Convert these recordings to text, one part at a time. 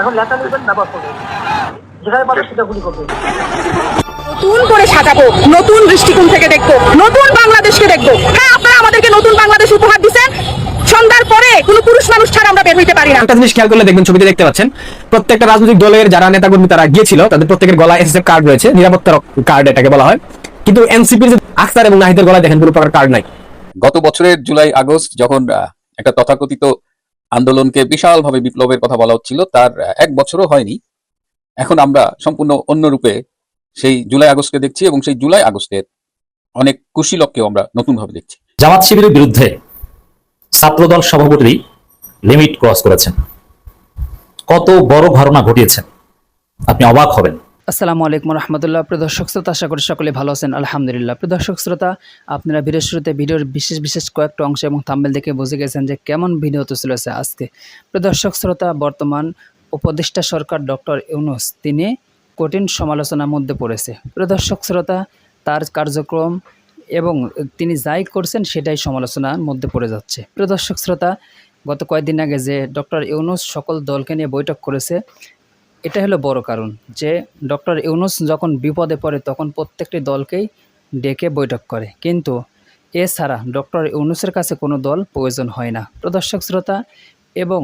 এখন লেখা নেবেন বাস করবেন যেখানে পাবে সেটা গুলি করবে। নতুন করে সাজাবো নতুন দৃষ্টিকোণ থেকে দেখব নতুন বাংলাদেশকে দেখব। হ্যাঁ আপনারা আমাদেরকে নতুন বাংলাদেশ উপহার দিচ্ছেন। সন্ধ্যার পরে কোনো পুরুষ মানুষ ছাড়া আমরা বের হইতে পারি না। একটা জিনিস খেয়াল করলে দেখবেন ছবিতে দেখতে পাচ্ছেন প্রত্যেকটা রাজনৈতিক দলের যারা নেতাকর্মী তারা গিয়েছিল তাদের প্রত্যেকের গলায় এসএসএফ কার্ড রয়েছে নিরাপত্তার কার্ড এটাকে বলা হয়। কিন্তু এনসিপির যে আখতার এবং নাহিদের গলায় দেখেন কোনো প্রকার কার্ড নাই। গত বছরের জুলাই আগস্ট যখন একটা তথাকথিত আন্দোলনকে বিশালভাবে বিপ্লবের কথা বলা হচ্ছিল, তার এক বছরও হয়নি। এখন আমরা সম্পূর্ণ অন্য রূপে সেই জুলাই আগস্টকে দেখছি এবং সেই জুলাই আগস্টের অনেক কুশীলককেও আমরা নতুনভাবে দেখছি। জামাত শিবিরের বিরুদ্ধে ছাত্রদল সভাপতি লিমিট ক্রস করেছেন। কত বড় ঘটনা ঘটিয়েছেন। আপনি অবাক হবেন। আসসালামু আলাইকুম রহমতুল্লাহ। প্রিয় দর্শক শ্রোতা, আশা করি সকলে ভালো আছেন। আলহামদুলিল্লাহ। প্রিয় দর্শক শ্রোতা, আপনারা ভিডিওর শুরুতে ভিডিওর বিশেষ বিশেষ কয়েকটা অংশ এবং থাম্বেল দেখে বুঝে গেছেন যে কেমন ভিডিও হতে চলেছে আজকে প্রিয় দর্শক শ্রোতা, বর্তমান উপদেষ্টা সরকার ডক্টর ইউনুস, তিনি কঠিন সমালোচনার মধ্যে পড়েছে। প্রিয় দর্শক শ্রোতা, তার কার্যক্রম এবং তিনি যাই করছেন সেটাই সমালোচনার মধ্যে পড়ে যাচ্ছে। প্রিয় দর্শক শ্রোতা, গত কয়েকদিন আগে যে ডক্টর ইউনুস সকল দলকে নিয়ে বৈঠক করেছে এটা হলো বড় কারণ যে ডক্টর ইউনুস যখন বিপদে পড়ে তখন প্রত্যেকটি দলকেই ডেকে বৈঠক করে। কিন্তু এছাড়া ডক্টর ইউনুসের কাছে কোনো দল প্রয়োজন হয় না। প্রদর্শক শ্রোতা, এবং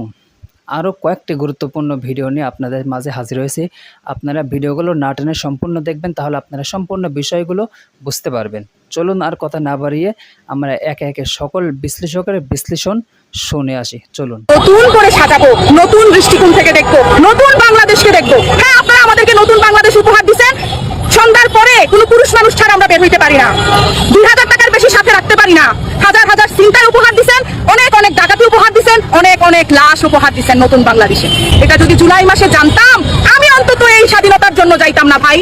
আরও কয়েকটি গুরুত্বপূর্ণ ভিডিও নিয়ে আপনাদের মাঝে হাজির হয়েছি। আপনারা ভিডিওগুলো না টেনে সম্পূর্ণ দেখবেন, তাহলে আপনারা সম্পূর্ণ বিষয়গুলো বুঝতে পারবেন। চলুন আর কথা না বাড়িয়ে আমরা একে একে সকল বিশ্লেষকের বিশ্লেষণ শুনে আসি, চলুন। নতুন করে সাজাবো, নতুন দৃষ্টিকোণ থেকে দেখব, নতুন বাংলাদেশকে দেখব। হ্যাঁ আপনারা আমাদেরকে নতুন বাংলাদেশ উপহার দিচ্ছেন সন্ধ্যার পরে কোনো পুরুষ মানুষ ছাড়া আমরা বের হইতে পারি না। দুই হাজার টাকার বেশি সাথে রাখতে পারি না। হাজার হাজার চিন্তার উপহার দিচ্ছেন অনেক অনেক ডাকাতি উপহার দিচ্ছেন অনেক অনেক লাশ উপহার দিচ্ছেন নতুন বাংলাদেশে। এটা যদি জুলাই মাসে জানতাম, আমি অন্তত এই স্বাধীনতার জন্য যাইতাম না ভাই।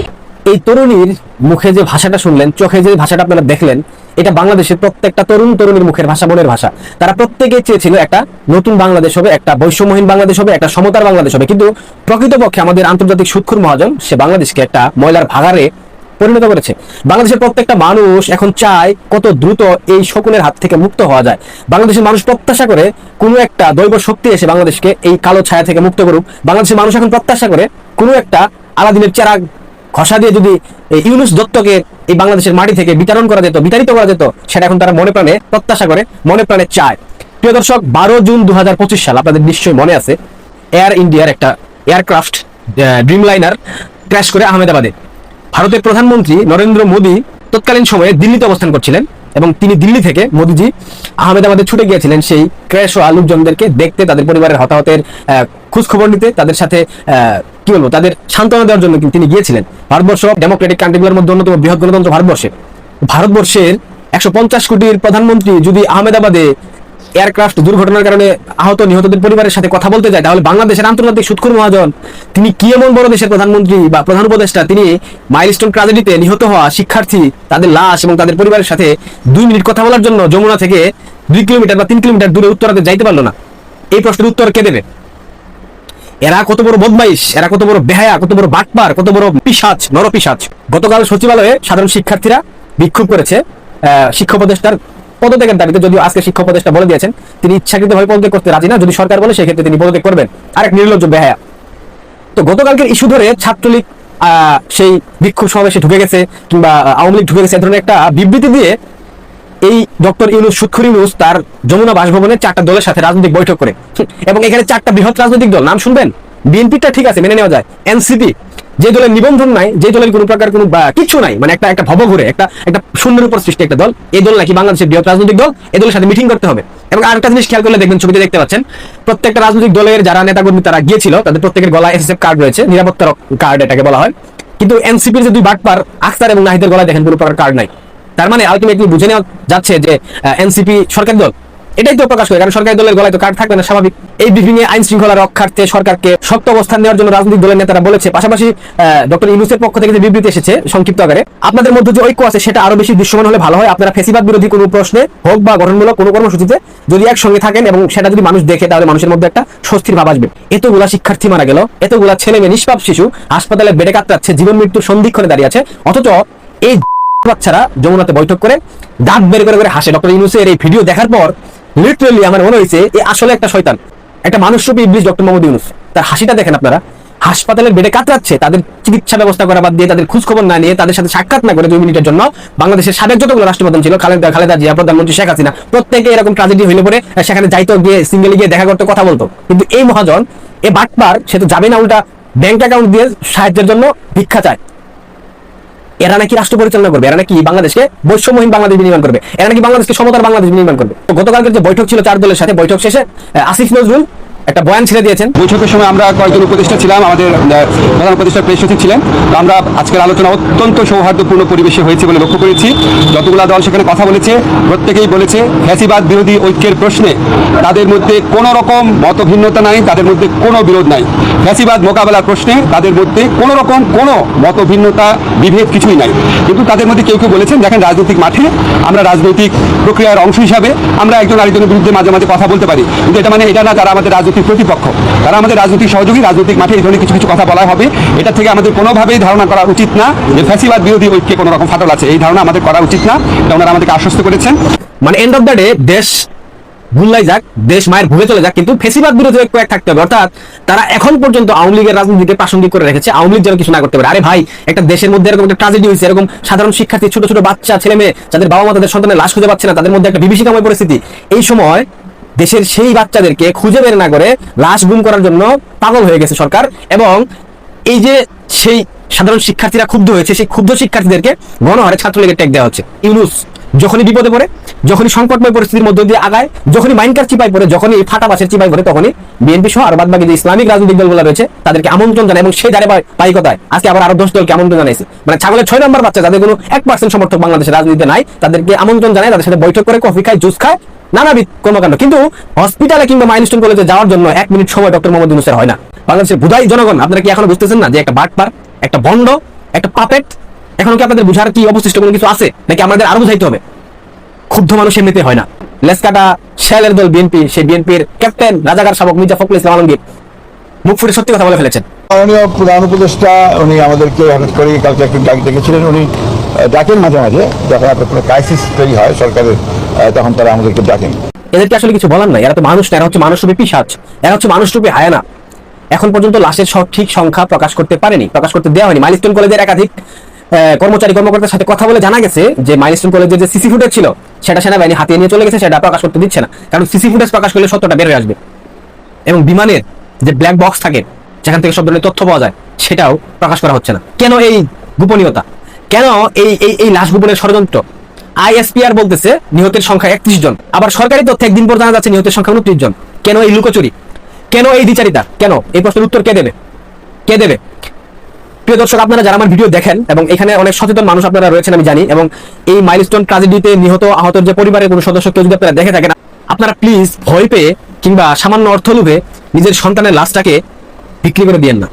এই তরুণীর মুখে যে ভাষাটা শুনলেন, চোখে যে ভাষাটা আপনারা দেখলেন, এটা বাংলাদেশের প্রত্যেকটা তরুণ তরুণীর মুখের ভাষা, মনের ভাষা। তারা প্রত্যেকে চেয়েছিল একটা নতুন বাংলাদেশ হবে, একটা বৈষম্যহীন বাংলাদেশ হবে, একটা সমতার বাংলাদেশ হবে। কিন্তু প্রকৃতপক্ষে আমাদের আন্তর্জাতিক সুৎখুর মহাজন, সে বাংলাদেশকে একটা ময়লার ভাগারে পরিণত করেছে। বাংলাদেশের প্রত্যেকটা মানুষ এখন চায় কত দ্রুত এই শকুনের হাত থেকে মুক্ত হওয়া যায়। বাংলাদেশের মানুষ প্রত্যাশা করে কোনো একটা দৈব শক্তি এসে বাংলাদেশকে এই কালো ছায়া থেকে মুক্ত করুক। বাংলাদেশের মানুষ এখন প্রত্যাশা করে কোনো একটা আলাদিনের চেরাগ ঘষা দিয়ে যদি ইউনুস দত্তকে এই বাংলাদেশের মাটি থেকে বিতরণ করা যেত, বিতাড়িত করা যেত, সেটা এখন তারা মনে প্রাণে প্রত্যাশা করে, মনে প্রাণে চায়। প্রিয় দর্শক, বারো জুন দুহাজার পঁচিশ সাল, আপনাদের নিশ্চয়ই মনে আছে এয়ার ইন্ডিয়ার একটা এয়ারক্রাফট ড্রিম লাইনার ক্র্যাশ করে আহমেদাবাদে। ভারতের প্রধানমন্ত্রী নরেন্দ্র মোদী তৎকালীন সময়ে দিল্লিতে অবস্থান করছিলেন এবং তিনি দিল্লি থেকে মোদীজি আহমেদাবাদে ছুটে গিয়েছিলেন। সেই ক্র্যাশ ও লোকজনদেরকে দেখতে, তাদের পরিবারের হতাহতের খোঁজ খবর নিতে তাদের সাথে কি বলব, তাদের সান্ত্বনা দেওয়ার জন্য তিনি গিয়েছিলেন। ভারতবর্ষ ডেমোক্রেটিক কান্ট্রিগুলোর মধ্যে অন্যতম বৃহৎ গণতন্ত্র ভারতবর্ষে। ভারতবর্ষের একশো পঞ্চাশ কোটির প্রধানমন্ত্রী যদি আহমেদাবাদে এয়ারক্রাফট দুর্ঘটনার কারণে আহত নিহতদের পরিবারের সাথে কথা বলতে যায়, তাহলে বাংলাদেশের আন্তর্জাতিক সুৎখুর মহাজন, তিনি কি এমন বড় দেশের প্রধানমন্ত্রী বা প্রধান উপদেষ্টা? তিনি মাইলস্টোন ট্রাজেডিতে নিহত হওয়া শিক্ষার্থী, তাদের লাশ এবং তাদের পরিবারের সাথে দুই মিনিট কথা বলার জন্য যমুনা থেকে দুই কিলোমিটার বা তিন কিলোমিটার দূরে উত্তরাতে যাইতে পারল না। এই প্রশ্নের উত্তর কে দেবে? এরা কত বড় বদমাইশ, এরা কত বড় বেহায়া, কত বড় বাটপার, কত বড় পিসাচ নরপিসাচ গতকাল সচিবালয়ে সাধারণ শিক্ষার্থীরা বিক্ষোভ করেছে শিক্ষা উপদেষ্টার পদত্যাগের দাবিতে যদিও আজকে শিক্ষা উপদেষ্টা বলে দিয়েছেন, তিনি ইচ্ছাকৃতভাবে পদত্যাগ করতে রাজি না, যদি সরকার বলে, সেক্ষেত্রে তিনি পদত্যাগ করবেন। আরেক নির্লজ্জ বেহায়া। তো গতকালকের ইস্যু ধরে ছাত্রলীগ সেই বিক্ষোভ সমাবেশে ঢুকে গেছে, কিংবা আওয়ামী লীগ ঢুকে গেছে, এ ধরনের একটা বিবৃতি দিয়ে এই ডক্টর ইউনুস সুৎখুর ইউনুস তার যমুনা বাসভবনে চারটা দলের সাথে রাজনৈতিক বৈঠক করে। এবং এখানে চারটা বৃহৎ রাজনৈতিক দল। নাম শুনবেন? বিএনপিটা ঠিক আছে মেনে নেওয়া যায়। এনসিপি যে দলের নিবন্ধন নাই যে দলের কোনো প্রকার কোনো বা, কিচ্ছু নাই মানে একটা একটা ভব ঘুরে একটা একটা শূন্যের উপর সৃষ্টি একটা দল এই দল নাকি বাংলাদেশের বৃহৎ রাজনৈতিক দল এই দলের সাথে মিটিং করতে হবে। এবং আরেকটা জিনিস খেয়াল করলে দেখবেন ছবিতে দেখতে পাচ্ছেন প্রত্যেকটা রাজনৈতিক দলের যারা নেতাকর্মী তারা গিয়েছিল তাদের প্রত্যেকের গলায় এসএসএফ কার্ড রয়েছে নিরাপত্তার কার্ড এটাকে বলা হয়। কিন্তু এনসিপির যে দুই বাটপার আখতার এবং নাহিদের গলায় দেখেন কোনো প্রকার কার্ড নাই। তার মানে আলটিমেটলি বুঝে নেওয়া যাচ্ছে যে এনসিপি সরকারি দল, এটাই তো প্রকাশ করে, কারণ সরকারি দলের গলায় তো কার্ড থাকবে না, স্বাভাবিক। এই বিভিন্ন আইন শৃঙ্খলা রক্ষার্থে সরকারকে শক্ত অবস্থান নেওয়ার জন্য রাজনৈতিক দলের নেতারা বলেছে। পাশাপাশি ডক্টর ইউনুসের পক্ষ থেকে যে বিবৃতি এসেছে সংক্ষিপ্ত আকারে, আপনাদের মধ্যে যে ঐক্য আছে, সেটা আরও বেশি দৃশ্যমান হলে ভালো হয়। আপনারা ফেসিবাদ বিরোধী কোনো প্রশ্নে হোক বা গঠনমূলক কোনো কর্মসূচিতে যদি একসঙ্গে থাকেন এবং সেটা যদি মানুষ দেখে, তাহলে মানুষের মধ্যে একটা স্বস্তির ভাব আসবে। এতগুলা শিক্ষার্থী মারা গেল, এতগুলা ছেলে মেয়ে নিষ্পাপ শিশু, হাসপাতালে বেডে কাতরাচ্ছে, জীবন মৃত্যুর সন্ধিক্ষণে দাঁড়িয়ে আছে, অথচ এই বাচ্চারা যমুনাতে বৈঠক করে দাঁত বের করে করে হাসে। ডক্টর ইউনুসের এই ভিডিও দেখার পর লিটারেলি আমার মনে হয়েছে, এ আসলে একটা শয়তান। একটা মানুষরূপী ইবলিশ ডক্টর মোহাম্মদ ইউনুস। তার হাসিটা দেখেন আপনারা। হাসপাতালের বেডে কাতরাচ্ছে, তাদের চিকিৎসা ব্যবস্থা করা বাদ দিয়ে তাদের না নিয়ে তাদের সাথে সাক্ষাৎ না করে দুই মিনিটের জন্য বাংলাদেশের সাবেক যতগুলো রাষ্ট্রপ্রধান ছিল, খালেদা খালেদা জিয়া, প্রধানমন্ত্রী শেখ হাসিনা, প্রত্যেকে এরকম ট্রাজেডি হইলে পরে সেখানে যাইতো, গিয়ে সিঙ্গেলি গিয়ে দেখা করতে, কথা বলতো। কিন্তু এই মহাজন, এ বাটপার, সে তো যাবে না উল্টা ব্যাংক অ্যাকাউন্ট দিয়ে সাহায্যের জন্য ভিক্ষা চায়। এরা নাকি রাষ্ট্র পরিচালনা করবে, এরা নাকি বাংলাদেশকে বৈষম্যহীন বাংলাদেশ নির্মাণ করবে, এরা নাকি বাংলাদেশকে সমতার বাংলাদেশ নির্মাণ করবে। তো গতকালকের যে বৈঠক ছিল চার দলের সাথে, বৈঠক শেষে আসিফ নজরুল একটা বয়ান ছেড়ে দিয়েছেন। বৈঠকের সময় আমরা কয়েকজন উপদেষ্টা ছিলাম, আমাদের প্রধান উপদেষ্টা প্রেস সচিব ছিলেন। তো আমরা আজকের আলোচনা অত্যন্ত সৌহার্দ্যপূর্ণ পরিবেশে হয়েছে বলে লক্ষ্য করেছি। যতগুলো দল সেখানে কথা বলেছে, প্রত্যেকেই বলেছে ফ্যাসিবাদ বিরোধী ঐক্যের প্রশ্নে তাদের মধ্যে কোনো রকম মতভিন্নতা নাই, তাদের মধ্যে কোনো বিরোধ নাই। ফ্যাসিবাদ মোকাবেলার প্রশ্নে তাদের মধ্যে কোনো রকম কোনো মতভিন্নতা, বিভেদ কিছুই নাই। কিন্তু তাদের মধ্যে কেউ কেউ বলেছেন, দেখেন রাজনৈতিক মাঠে আমরা রাজনৈতিক প্রক্রিয়ার অংশ হিসাবে আমরা একজন আরেকজনের বিরুদ্ধে মাঝে মাঝে কথা বলতে পারি। কিন্তু এটা মানে এটা না তারা আমাদের রাজনৈতিক প্রতিপক্ষ। তারা আমাদের রাজনৈতিক সহযোগী, রাজনৈতিক মাঠে এই ধরনের কিছু কিছু কথা বলা হবে। এটা থেকে আমাদের কোনোভাবেই ধারণা করা উচিত না যে ফ্যাসিবাদ বিরোধী ঐক্যে কোনো রকম ফাটল আছে। এই ধারণা আমাদের করা উচিত না। এটা ওনারা আমাদেরকে আশ্বস্ত করেছেন। মানে এন্ড অফ দ্য ডে দেশ ভুললাই যাক, দেশ মায়ের ভুলে চলে যাক, কিন্তু ফেসিবাদ বিরোধী ঐক্য এক থাকতে হবে। অর্থাৎ তারা এখন পর্যন্ত আওয়ামী লীগের রাজনীতিকে প্রাসঙ্গিক করে রেখেছে। আওয়ামী লীগ যেন কিছু না করতে পারে। আরে ভাই, একটা দেশের মধ্যে এরকম একটা ট্রাজেডি হয়েছে, এরকম সাধারণ শিক্ষার্থী, ছোট ছোট বাচ্চা ছেলে মেয়ে যাদের বাবা মা তাদের সন্তানের লাশ খুঁজে পাচ্ছে না, তাদের মধ্যে একটা বিভীষিকাময় পরিস্থিতি। এই সময় দেশের সেই বাচ্চাদেরকে খুঁজে বের না করে লাশ গুম করার জন্য পাগল হয়ে গেছে সরকার এবং এই যে সেই সাধারণ শিক্ষার্থীরা ক্ষুব্ধ হয়েছে। সেই ক্ষুব্ধ শিক্ষার্থীদেরকে গণহারে ছাত্রলীগের ট্যাগ দেওয়া হচ্ছে। ইউনুস যখনই বিপদে পড়ে, যখনই সংকটময় পরিস্থিতির মধ্য দিয়ে আগায়, যখনই মাইনকার চিপাই পড়ে, যখনই এই ফাটা বাসের চিপাই পড়ে, তখনই বিএনপি সহ আর বাদবাকি যে ইসলামিক রাজনৈতিক দলগুলো রয়েছে, তাদেরকে আমন্ত্রণ জানায় এবং সেই দ্বারে পাইকতায় আজকে আবার আরও দশ দলকে আমন্ত্রণ জানাইছে। মানে ছাগলের ছয় নম্বর বাচ্চা যাদের কোনো এক পার্সেন্ট সমর্থক বাংলাদেশের রাজনীতিতে নাই, তাদেরকে আমন্ত্রণ জানায়, তাদের সাথে বৈঠক করে কফি খায়, জুস খায়, নানাবিধ কর্মকাণ্ড। কিন্তু হসপিটালে কিংবা মাইলস্টোন কলেজে যাওয়ার জন্য এক মিনিট সময় ডক্টর মোহাম্মদ ইউনুসের হয় না। বাংলাদেশের বুধাই জনগণ, আপনারা কি এখনও বুঝতেছেন না যে একটা বাটপার একটা বন্ড একটা পাপেট। এখনও কি আপনাদের বুঝার কি অবশিষ্ট কোনো কিছু আছে? নাকি আমাদের আরও বুঝাইতে হবে? ক্ষুব্ধ মানুষ এমনিতে হয় না। লেসকাটা শেলের দল বিএনপি সেই বিএনপির ক্যাপ্টেন রাজাকার শাবক মির্জা ফখরুল ইসলাম আলমগীর। মুখ ফুটে সত্যি কথা বলে ফেলেছেন। মাননীয় প্রধান উপদেষ্টা উনি আমাদেরকে হঠাৎ করে কালকে একটু ডাক উনি ডাকেন মাঝে মাঝে যখন আপনার কোনো ক্রাইসিস তৈরি হয় সরকারের তখন তারা আমাদেরকে ডাকেন। এদেরকে আসলে কিছু বলার নাই। এরা তো মানুষ না এরা হচ্ছে মানুষরূপী পিসাচ এরা হচ্ছে মানুষরূপী হায়ানা। এখন পর্যন্ত লাশের সঠিক সংখ্যা প্রকাশ করতে পারেনি, প্রকাশ করতে দেওয়া হয়নি। মাইলস্টোন কলেজের একাধিক কর্মচারী, কর্মকর্তার সাথে কথা বলে জানা গেছে যে মাইলস্টোন কলেজের যে সিসি ফুটেজ ছিল, সেটা সেনাবাহিনী হাতিয়ে নিয়ে চলে গেছে, সেটা প্রকাশ করতে দিচ্ছে না। কারণ সিসি ফুটেজ প্রকাশ করলে সত্যটা বের হয়ে আসবে। এবং বিমানের যে ব্ল্যাক বক্স থাকে, যেখান থেকে সব ধরনের তথ্য পাওয়া যায়, সেটাও প্রকাশ করা হচ্ছে না। কেন এই গোপনীয়তা? কেন এই এই এই লাশ গোপনের ষড়যন্ত্র? আইএসপিআর বলতেছে, নিহতের সংখ্যা একত্রিশ জন। আবার সরকারি তথ্য একদিন পর জানা যাচ্ছে, নিহতের সংখ্যা উনত্রিশ জন। কেন এই লুকোচুরি? কেন এই দ্বিচারিতা? কেন? এই প্রশ্নের উত্তর কে দেবে? কে দেবে? প্রিয় দর্শক, আপনারা যারা আমার ভিডিও দেখেন এবং এখানে অনেক সচেতন মানুষ আপনারা রয়েছেন, আমি জানি, এবং এই মাইলস্টোন ট্রাজেডিতে নিহত, আহতের যে পরিবারের কোনো সদস্য কেউ যদি আপনারা দেখে থাকেন, আপনারা প্লিজ ভয় পেয়ে কিংবা সামান্য অর্থ লোভে নিজের সন্তানের লাশটাকে বিক্রি করে দিয়েন না।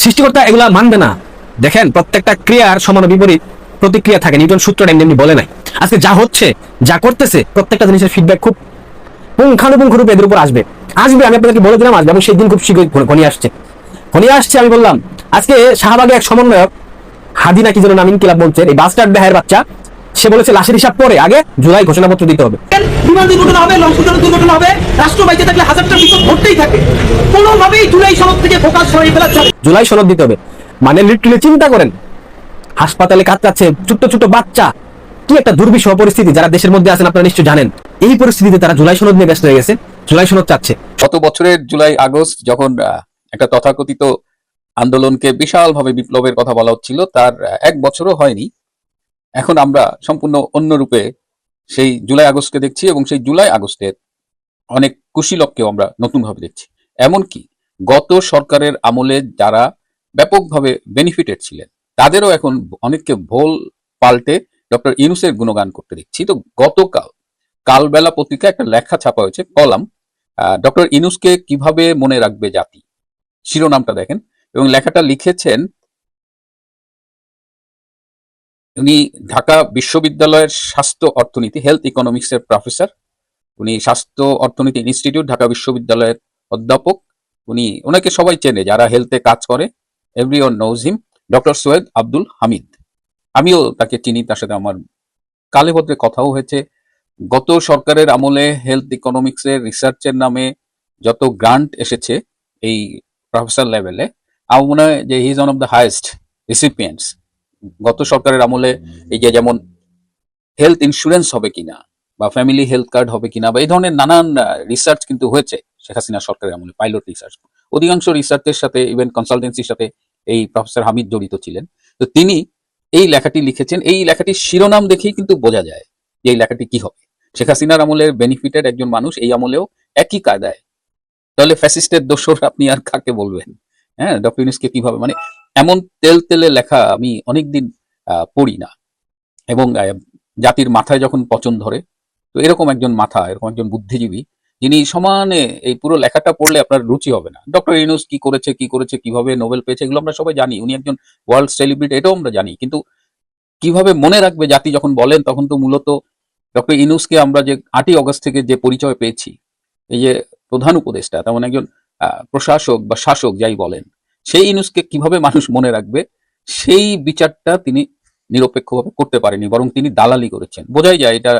সৃষ্টিকর্তা এগুলা মানবে না। দেখেন, প্রত্যেকটা ক্রিয়ার সমান বিপরীত প্রতিক্রিয়া থাকে, নিউটন সূত্রটা এমনি এমনি বলে নাই। আজকে যা হচ্ছে, যা করতেছে, প্রত্যেকটা জিনিসের ফিডব্যাক খুব পুঙ্খানুপুঙ্খ রূপে এদের উপর আসবে। আসবে আমি আপনাদেরকে বলে দিলাম আসবে। এবং সেই দিন খুব শীঘ্রই ঘনিয়ে আসছে। ঘনিয়ে আসছে আমি বললাম আজকে শাহবাগে এক সমন্বয়ক হাদি নাকি যেন নামিন কিলাব মঞ্চের এই বাস্টার্ড বেহায়ের বাচ্চা সে বলেছে লাশের হিসাব পরে আগে জুলাই ঘোষণাপত্র দিতে হবে। বিমান দুর্ঘটনা হবে লঞ্চ দুর্ঘটনা হবে রাষ্ট্র বাইচে থাকলে হাজারটা বিপদ ঘটতেই থাকে। কোনোভাবেই জুলাই সনদ থেকে ফোকাস সরিয়ে ফেলা যাবে। জুলাই সনদ দিতে হবে। মানে লিটারালি চিন্তা করেন হাসপাতালে কাতরাচ্ছে ছোট্ট ছোট্ট বাচ্চা। কি একটা দুর্বিষহ পরিস্থিতি যারা দেশের মধ্যে আছেন আপনারা নিশ্চয় জানেন। এই পরিস্থিতিতে তারা জুলাই সনদ নিয়ে ব্যস্ত হয়ে গেছে। জুলাই সনদ চাচ্ছে। গত বছরের জুলাই আগস্ট যখন একটা তথাকথিত আন্দোলনকে বিশালভাবে বিপ্লবের কথা বলা হচ্ছিল, তার এক বছরও হয়নি। এখন আমরা সম্পূর্ণ অন্য রূপে সেই জুলাই আগস্টকে দেখছি এবং সেই জুলাই আগস্টের অনেক কুশীলককেও আমরা নতুনভাবে দেখছি। এমনকি গত সরকারের আমলে যারা ব্যাপকভাবে বেনিফিটেড ছিলেন, তাদেরও এখন অনেককে ভোল পাল্টে ডক্টর ইউনুসের গুণগান করতে দেখছি। তো গতকাল কালবেলা পত্রিকা একটা লেখা ছাপা হয়েছে, কলাম ডক্টর ইনুসকে কীভাবে মনে রাখবে জাতি? শিরোনামটা দেখেন, এবং লেখাটা লিখেছেন উনি ঢাকা বিশ্ববিদ্যালয়ের স্বাস্থ্য অর্থনীতি হেলথ ইকোনমিক্স এর প্রফেসর উনি স্বাস্থ্য অর্থনীতি ইনস্টিটিউট ঢাকা বিশ্ববিদ্যালয়ের অধ্যাপক। উনি, ওনাকে সবাই চেনে, যারা হেলথে কাজ করে। Everyone knows him doctor Syed Abdul Hamid আমিও তাকে চিনি, তার সাথে আমার কালে ভদ্রে কথাও হয়েছে। গত সরকারের আমলে হেলথ ইকোনমিক্স এর রিসার্চের নামে যত গ্রান্ট এসেছে এই প্রফেসর লেভেলে আমার মনে হয় যে he is one of the highest recipients গত সরকারের আমলে এই যে যেমন হেলথ ইন্স্যুরেন্স হবে কিনা বা ফ্যামিলি হেলথ কার্ড হবে কিনা বা এই ধরনের নানান রিসার্চ কিন্তু হয়েছে শেখ হাসিনা সরকারের আমলে পাইলট রিসার্চ অধিকাংশ রিসার্চের সাথে ইভেন কনসালটেন্সির সাথে এই প্রফেসর হামিদ জড়িত ছিলেন। তো তিনি এই লেখাটি লিখেছেন। এই লেখাটির শিরোনাম দেখেই কিন্তু বোঝা যায় যে এই লেখাটি কি হবে। শেখ হাসিনার আমলের বেনিফিটেড একজন মানুষ এই আমলেও একই কায়দায়। তাহলে ফ্যাসিস্টের দোষর আপনি আর কাকে বলবেন? হ্যাঁ ডক্টর ইউনুসকে কীভাবে? মানে এমন তেল তেলে লেখা আমি অনেকদিন পড়ি না। এবং জাতির মাথায় যখন পচন ধরে, তো এরকম একজন মাথা, এরকম একজন বুদ্ধিজীবী, যিনি সমানে এই পুরো লেখাটা পড়লে আপনার রুচি হবে না। ডক্টর ইউনুস কি করেছে কি করেছে, কীভাবে নোবেল পেয়েছে, এগুলো আমরা সবাই জানি। উনি একজন ওয়ার্ল্ড সেলিব্রিটি এটাও আমরা জানি। কিন্তু কীভাবে মনে রাখবে জাতি যখন বলেন, তখন তো মূলত ডক্টর ইনুসকে আমরা যে আটই অগস্ট থেকে যে পরিচয় পেয়েছি, এই যে প্রধান উপদেষ্টা, তেমন একজন প্রশাসক বা শাসক যাই বলেন, সেই ইনুসকে কীভাবে মানুষ মনে রাখবে, সেই বিচারটা তিনি নিরপেক্ষভাবে করতে পারেনি, বরং তিনি দালালি করেছেন। বোঝাই যায় এটা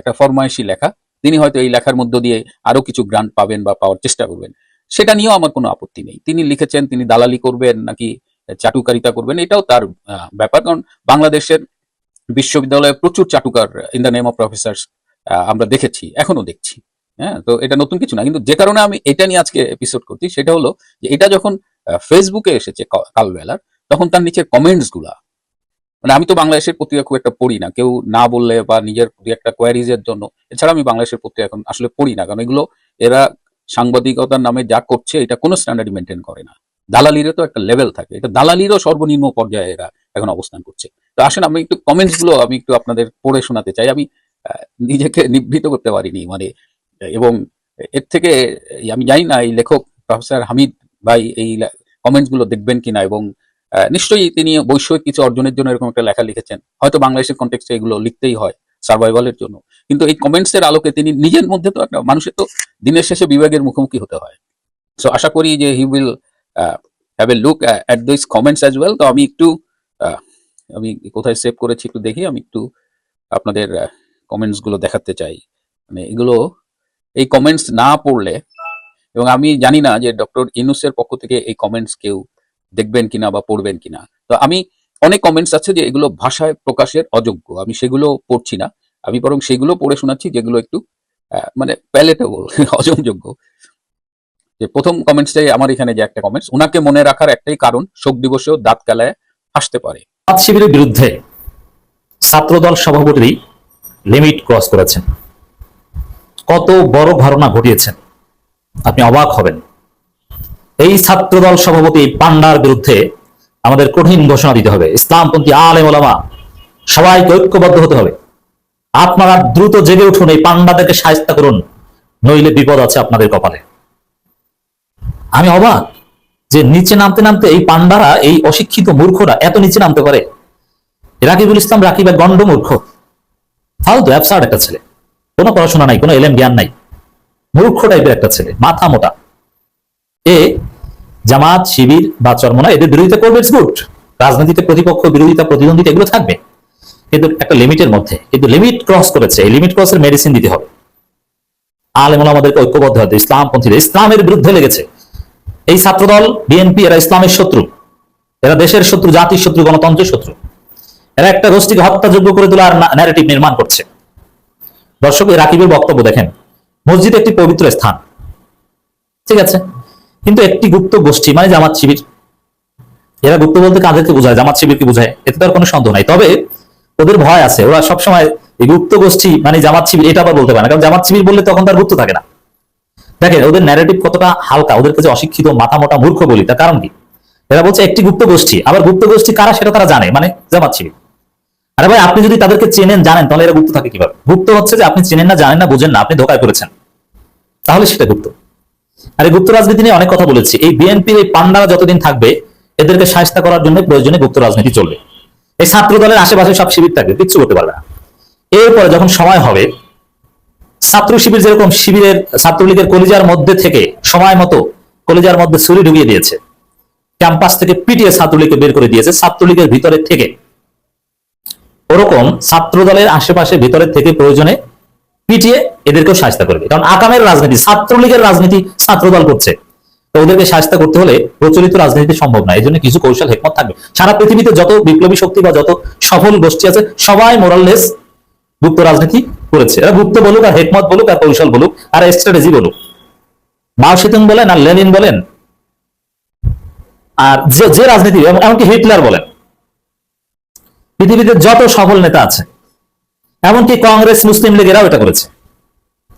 একটা ফরমায়েশি লেখা, তিনি হয়তো এই লেখার মধ্য দিয়ে আরও কিছু গ্রান্ট পাবেন বা পাওয়ার চেষ্টা করবেন। সেটা নিয়েও আমার কোনো আপত্তি নেই। তিনি লিখেছেন, তিনি দালালি করবেন, নাকি চাটুকারিতা করবেন, এটাও তার ব্যাপার। কারণ বাংলাদেশের বিশ্ববিদ্যালয়ে প্রচুর চাটুকার in the name of professors আমরা দেখেছি, এখনও দেখছি। হ্যাঁ তো এটা নতুন কিছু না। কিন্তু যে কারণে আমি এটা নিয়ে আজকে এপিসোড করছি, সেটা হলো যে এটা যখন ফেসবুকে এসেছে কালবেলার, তখন তার নিচের কমেন্টসগুলা মানে আমি তো বাংলাদেশের পত্রিকা খুব একটা পড়ি না। কেউ না বললে বা নিজের একটা কোয়ারিজ এর জন্য এছাড়া আমি বাংলাদেশের পত্রিকা এখন আসলে পড়ি না। কারণ এগুলো, এরা সাংবাদিকতার নামে যা করছে, এটা কোনো স্ট্যান্ডার্ড মেনটেন করে না। দালালিরও তো একটা লেভেল থাকে। এটা দালালিরও সর্বনিম্ন পর্যায়ে এরা এখন অবস্থান করছে। তো আসেন, আমি একটু কমেন্টসগুলো আমি একটু আপনাদের পড়ে শোনাতে চাই। আমি নিজেকে নিবৃত করতে পারিনি মানে এবং এর থেকে, আমি জানি না, এই লেখক প্রফেসর হামিদ ভাই এই কমেন্টসগুলো দেখবেন কিনা এবং নিশ্চয়ই তিনি বৈষয়িক কিছু অর্জনের জন্য এরকম একটা লেখা লিখেছেন। হয়তো বাংলাদেশের কন্টেক্সটে এগুলো লিখতেই হয় সার্ভাইভালের জন্য। কিন্তু এই কমেন্টস এর আলোকে তিনি নিজের মধ্যে তো একটা মানুষের তো দিনের শেষে বিভাগের মুখোমুখি হতে হয়। সো আশা করি যে he will have a look at this comments as well তো আমি একটু আমি কোথায় সেভ করেছি একটু দেখি, আমি একটু আপনাদের কমেন্টসগুলো দেখাতে চাই। মানে এগুলো, এই কমেন্টস না পড়লে, এবং আমি জানি না যে ডক্টর ইনুসের পক্ষ থেকে এই কমেন্টস কেউ দেখবেন কিনা বা পড়বেন কিনা। তো আমি অনেক কমেন্টস আছে যে এগুলো ভাষায় প্রকাশের অযোগ্য, আমি সেগুলো পড়ছি না। আমি বরং সেগুলো পড়ে শোনাচ্ছি যেগুলো একটু মানে প্যালেটেবল হজমযোগ্য যে প্রথম কমেন্টসটাই আমার এখানে যে একটা কমেন্টস ওনাকে মনে রাখার একটাই কারণ, শোক দিবসেও দাঁত কালায় হাসতে পারে। জামাত শিবিরের বিরুদ্ধে ছাত্রদল সভাপতি লিমিট ক্রস করেছেন। কত বড় ঘটনা ঘটিয়েছেন। আপনি অবাক হবেন। এই ছাত্রদল সভাপতি পান্ডার বিরুদ্ধে আমাদের কঠিন ঘোষণা দিতে হবে। ইসলামপন্থী আলেম ওলামা, সবাইকে ঐক্যবদ্ধ হতে হবে। আপনারা দ্রুত জেগে উঠুন, এই পান্ডাদেরকে সাহায্য করুন, নইলে বিপদ আছে আপনাদের কপালে। আমি অবাক। যে নিচে নামতে নামতে এই পান্ডারা এই অশিক্ষিত মূর্খরা এত নিচে নামতে পারে? রাকিবুল ইসলাম রাকিব এক গন্ড মূর্খ। ফালতু অ্যাবসার্ড একটা ছেলে। কোনো পড়াশোনা নাই, কোনো এলেম জ্ঞান নাই। মূর্খ টাইপের একটা ছেলে, মাথা মোটা। এ জামাত, শিবির বা চরমনা এদের বিরোধিতা করবে ইটস গুড রাজনীতিতে প্রতিপক্ষ, বিরোধিতা প্রতিদ্বন্দ্বিতা এগুলো থাকবে। কিন্তু একটা লিমিটের মধ্যে, কিন্তু লিমিট ক্রস করেছে, এই লিমিট ক্রসের মেডিসিন দিতে হবে। আলেমুল আমাদেরকে ঐক্যবদ্ধ হতে ইসলামপন্থীরা ইসলামের বিরুদ্ধে লেগেছে। এই ছাত্রদল বিএনপি এরা ইসলামের শত্রু। এরা দেশের শত্রু, জাতির শত্রু, গণতন্ত্রের শত্রু। এরা একটা গোষ্ঠীকে হত্যাযোগ্য করে তোলার ন্যারেটিভ নির্মাণ করছে। দর্শক, এই রাকিবের বক্তব্য দেখেন। মসজিদ একটি পবিত্র স্থান। ঠিক আছে? কিন্তু একটি গুপ্ত গোষ্ঠী মানে জামাত শিবির, এরা গুপ্ত বলতে কাদেরকে বোঝায়? জামাত শিবিরকে বোঝায়। এতে তার কোনো সন্দেহ নাই। তবে ওদের ভয় আছে। ওরা সবসময় এই গুপ্ত গোষ্ঠী মানে জামাত শিবির, এটা আবার বলতে পারে না। কারণ জামাত শিবির বললে তখন তার গুপ্ত থাকে না। দেখেন, ওদের ন্যারেটিভ কতটা হালকা ওদেরকে যে অশিক্ষিত, মাথা মোটা মূর্খ বলি, তার কারণ কি? এরা বলছে, একটি গুপ্ত গোষ্ঠী। আবার গুপ্ত গোষ্ঠী কারা সেটা তারা জানে মানে শিবির। আরে ভাই, আপনি যদি তাদেরকে চেনেন, জানেন, তাহলে এরা গুপ্ত থাকে কীভাবে? গুপ্ত হচ্ছে যে আপনি চেনেন না, জানেন না, বোঝেন না, আপনি ধোকায় করেছেন তাহলে সেটা গুপ্ত। আর, গুপ্ত রাজনীতি নিয়ে অনেক কথা বলেছি। এই বিএনপির এই পান্ডারা যতদিন থাকবে, এদেরকে সাহায্য করার জন্য প্রয়োজনে গুপ্ত রাজনীতি চলবে। এই ছাত্র দলের আশেপাশে সব শিবির থাকবে, কিচ্ছু করতে পারবে না। এরপরে যখন সময় হবে ছাত্র শিবির যেরকম শিবিরের ছাত্রলীগের কলিজার মধ্যে থেকে সময় মতো কলিজার মধ্যে ছুরি ঢুকিয়ে দিয়েছে, ক্যাম্পাস থেকে পিটিয়ে ছাত্রলীগকে বের করে দিয়েছে, ছাত্রলীগের ভিতরে থেকে। ওরকম ছাত্র দলের আশেপাশে ভিতরে থেকে প্রয়োজনে পিটিয়ে এদেরকেও সাহায্য করবে। কারণ আকামের রাজনীতি, ছাত্রলীগের রাজনীতি ছাত্রদল করছে। তো ওদেরকে সাহায্য করতে হলে প্রচলিত রাজনীতি সম্ভব না এই জন্য কিছু কৌশল, হেকমত থাকবে। সারা পৃথিবীতে যত বিপ্লবী শক্তি বা যত সফল গোষ্ঠী আছে, সবাই মোরাললেস গুপ্ত রাজনীতি করেছে। এরা গুপ্ত বলুক আর হেকমত বলুক আর কৌশল বলুক, আর স্ট্র্যাটেজি বলুক। মাও সেতুং বলেন আর লেনিন বলেন। আর যে যে রাজনীতি, এমনকি হিটলার বলেন। পৃথিবীতে যত সফল নেতা আছে, এমনকি কংগ্রেস, মুসলিম লীগ, এরাও এটা করেছে।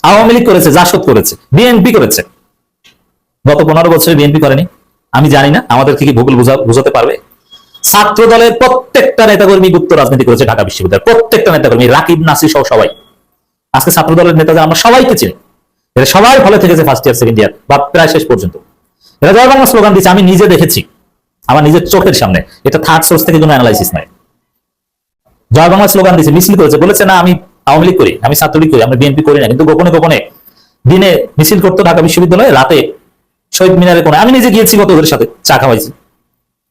আওয়ামী লীগ করেছে, জাসদ করেছে, বিএনপি করেছে। গত পনেরো বছরে বিএনপি করেনি। আমি জানি না, আমাদের কি ভূগোল বুঝা- বুঝাতে পারবে? ছাত্র দলের প্রত্যেকটা নেতাকর্মী গুপ্ত রাজনীতি করেছে ঢাকা বিশ্ববিদ্যালয়ের প্রত্যেকটা নেতাকর্মী, রাকিব, নাসির সহ সবাই। আজকে ছাত্র দলের নেতা আমরা সবাইকে চিনি। এরা সবাই ভালো থেকেছে ফার্স্ট ইয়ার সেকেন্ড ইয়ার বা প্রায় শেষ পর্যন্ত। এরা জয় বাংলা স্লোগান দিচ্ছে আমি নিজে দেখেছি। আমার নিজের চোখের সামনে। এটা থার্ড সোর্স থেকে কোনো অ্যানালাইসিস নাই। জয় বাংলা স্লোগান দিচ্ছে মিছিল করেছে। বলেছে, না, আমি আওয়ামী লীগ করি, আমি ছাত্রলীগ করি, আমি বিএনপি করি না। কিন্তু গোপনে গোপনে দিনে মিছিল করতো ঢাকা বিশ্ববিদ্যালয়ে, রাতে শহীদ মিনারে কোণে আমি নিজে গিয়েছি কত ওদের সাথে, চা খাওয়াইছি।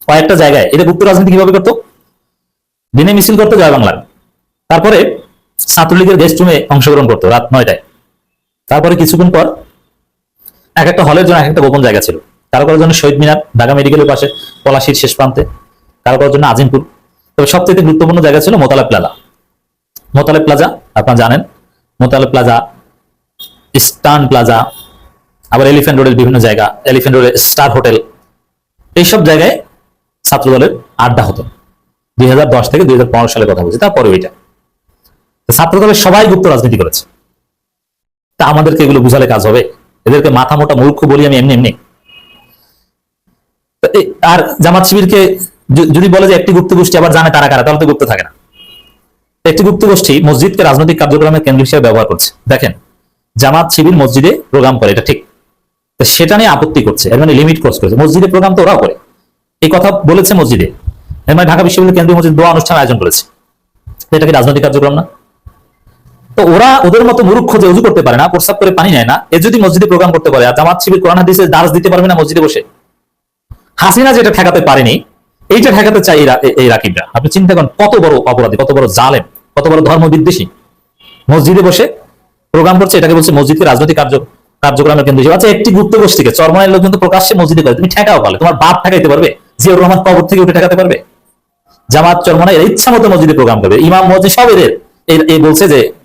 কয়েকটা জায়গায়। এটা গুপ্ত রাজনীতি কীভাবে করতো? দিনে মিছিল করতো জয় বাংলার। তারপরে ছাত্রলীগের গেস্ট রুমে অংশগ্রহণ করতো রাত নয়টায়। তারপরে কিছুক্ষণ পর এক একটা হলের জন্য এক একটা গোপন জায়গা ছিল। কারও কারোর জন্য শহীদ মিনার, ঢাকা মেডিকেলের পাশে, পলাশির শেষ প্রান্তে, কারও কারোর জন্য আজিমপুর। তবে সবথেকে গুরুত্বপূর্ণ জায়গা ছিল মোতালেব প্লাজা মোতালে প্লাজা আপনারা জানেন মোতালে প্লাজা স্টান প্লাজা আবার এলিফ্যান্ট রোডের বিভিন্ন জায়গা এলিফ্যান্ট রোডের স্টার হোটেল এইসব জায়গায় ছাত্রদলের আড্ডা হতো। দুই হাজার দশ থেকে দুই হাজার পনেরো সালের কথা বলছি, তারপরে ওইটা। তো ছাত্রদলের সবাই গুপ্ত রাজনীতি করেছে। তা আমাদেরকে এগুলো বুঝালে কাজ হবে। এদেরকে মাথা মোটা মূর্খ বলি আমি এমনি এমনি। আর জামাত শিবিরকে যদি বলে যে একটি গুপ্ত গোষ্ঠী আবার জানে তারা কারা, তাহলে তো গুপ্ত থাকে না। একটি গুপ্ত গোষ্ঠী মসজিদকে রাজনৈতিক কার্যক্রমের কেন্দ্র হিসেবে ব্যবহার করছে। দেখেন, জামাত শিবির মসজিদে প্রোগ্রাম করে, এটা ঠিক। সেটা নিয়ে আপত্তি করছে, এর মানে লিমিট ক্রস করেছে। মসজিদে প্রোগ্রাম তো ওরাও করে। এই কথা বলেছে মসজিদে। এর মানে ঢাকা বিশ্ববিদ্যালয় কেন্দ্রীয় মসজিদ দোয়া অনুষ্ঠান আয়োজন করেছে। এটা কি রাজনৈতিক কার্যক্রম না? তো ওরা ওদের মতো মূর্খ যে উজু করতে পারে না, প্রস্তাব করে পানি নেয় না, এ যদি মসজিদে প্রোগ্রাম করতে পারে জামাত শিবির কোরআন হাদিসে দাস দিতে পারবে না মসজিদে বসে। হাসিনা যেটা ঠেকাতে পারেনি, এইটা ঠেকাতে চাই এই রাকিবরা। আপনি চিন্তা করেন, কত বড় অপরাধী, কত বড় জালেম, কত বড় ধর্ম বিদ্বেষী মসজিদে বসে প্রোগ্রাম করছে, এটাকে বলছে মসজিদকে রাজনৈতিক কার্য কার্যক্রমের কেন্দ্র হিসেবে। আচ্ছা একটি গুপ্ত গোষ্ঠীকে চরমানের লোক কিন্তু প্রকাশ্যে মসজিদে করে, তুমি ঠেকাও পালে তোমার বাপ ঠেকাইতে পারবে? জিয়াউর রহমান কবর থেকে উঠে ঠেকাতে পারবে? জামাত চরমনা এরা ইচ্ছা মতো মসজিদে প্রোগ্রাম করবে। ইমাম মসজিদ সব এদের। এই- বলছে যে।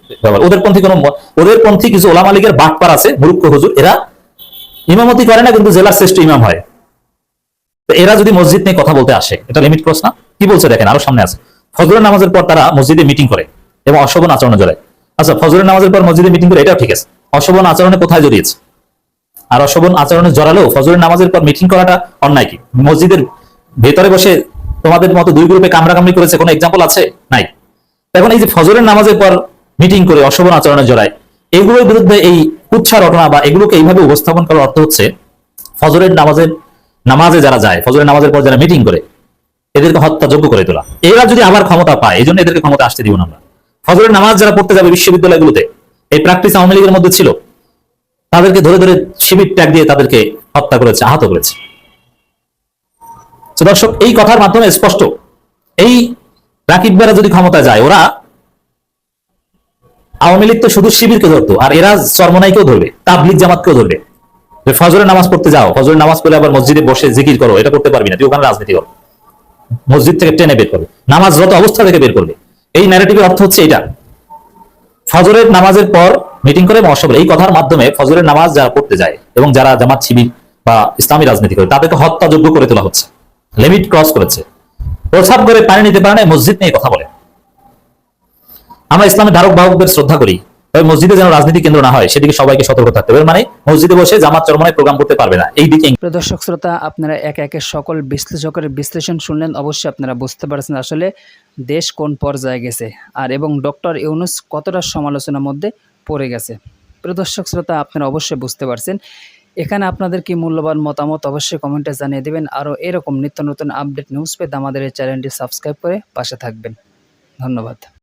ওদের পন্থী কোনো ওদের পন্থী কিছু ওলামা লীগের বাটপার আছে, মুরুক্ষ হুজুর, এরা ইমামতি করে না, কিন্তু জেলার শ্রেষ্ঠ ইমাম হয়। এরা যদি মসজিদ নিয়ে কথা বলতে আসে, এটা লিমিট কি বলছে দেখেন, আরও সামনে আছে। ফজরের নামাজের পর তারা মসজিদে মিটিং করে এবং অশোভন আচরণে জড়ায়। আচ্ছা ফজরের নামাজের পর মসজিদে মিটিং করে ঠিক আছে। অশোভন আচরণে কোথায় জড়িয়েছে? আর অশোভন আচরণে জড়ালেও ফজরের নামাজের পর মিটিং করাটা অন্যায় কি? মসজিদের ভেতরে বসে তোমাদের মতো দুই গ্রুপে কামড়াকামড়ি করেছে, কোনো এক্সাম্পল আছে? নাই। এখন এই যে ফজরের নামাজের পর মিটিং করে অশোভন আচরণে জড়ায়। এগুলোর বিরুদ্ধে এই কুচ্ছা রটনা বা এগুলোকে এইভাবে উপস্থাপন করার অর্থ হচ্ছে, ফজরের নামাজের নামাজে যারা যায়, ফজরের নামাজের পর যারা মিটিং করে, এদেরকে হত্যাযোগ্য করে তোলা। এরা যদি আবার ক্ষমতা পায় এই জন্য এদেরকে ক্ষমতা আসতে দিব না আমরা। ফজরের নামাজ যারা পড়তে যাবে বিশ্ববিদ্যালয়গুলোতে, এই প্র্যাকটিস আওয়ামী লীগের মধ্যে ছিল, তাদেরকে ধরে ধরে শিবির ট্যাগ দিয়ে তাদেরকে হত্যা করেছে, আহত করেছে। দর্শক, এই কথার মাধ্যমে স্পষ্ট, এই রাকিব যদি ক্ষমতা যায়, ওরা আওয়ামী লীগ তো শুধু শিবিরকে ধরতো, আর এরা চরমনাইকেও ধরবে, তাবলিগ জামাতকেও ধরবে। ফজরের নামাজ পড়তে যাও, ফজরের নামাজ পড়লে আবার মসজিদে বসে জিকির করো, এটা করতে পারবি না, তুই ওখানে রাজনীতি করো। মসজিদ থেকে টেনে বের করবে নামাজরত অবস্থা থেকে বের করবে। এই ন্যারেটিভের অর্থ হচ্ছে এটা। ফজরের নামাজের পর মিটিং করে মহাসভা এই কথার মাধ্যমে ফজরের নামাজ যারা পড়তে যায় এবং যারা জামাত, শিবির বা ইসলামী রাজনীতি করে, তাদেরকে হত্যাযোগ্য করে তোলা হচ্ছে লিমিট ক্রস করেছে। প্রসাব করে পানি নিতে পারে না, মসজিদ নিয়ে কথা বলে। আমরা ইসলামের ধারক বাহকদের শ্রদ্ধা করি, তবে মসজিদে যেন রাজনীতি কেন্দ্র না হয়, সেদিকে সবাইকে সতর্ক থাকতে হবে। মানে মসজিদে বসে জামাত চরমায় প্রোগ্রাম করতে পারবে না। এই দিকে প্রিয় দর্শক, শ্রোতা, আপনারা একে একে সকল বিশ্লেষকের বিশ্লেষণ শুনলেন। অবশ্যই আপনারা বুঝতে পারছেন আসলে দেশ কোন পর্যায়ে গেছে। আর এবং ডক্টর ইউনুস কতটা সমালোচনার মধ্যে পড়ে গেছে। প্রিয় দর্শক, শ্রোতা, আপনারা অবশ্যই বুঝতে পারছেন। এখানে আপনাদের কি মূল্যবান মতামত অবশ্যই কমেন্টে জানিয়ে দেবেন। আরও এরকম নিত্য নতুন আপডেট নিউজ পেতে আমাদের এই চ্যানেলটি সাবস্ক্রাইব করে পাশে থাকবেন। ধন্যবাদ।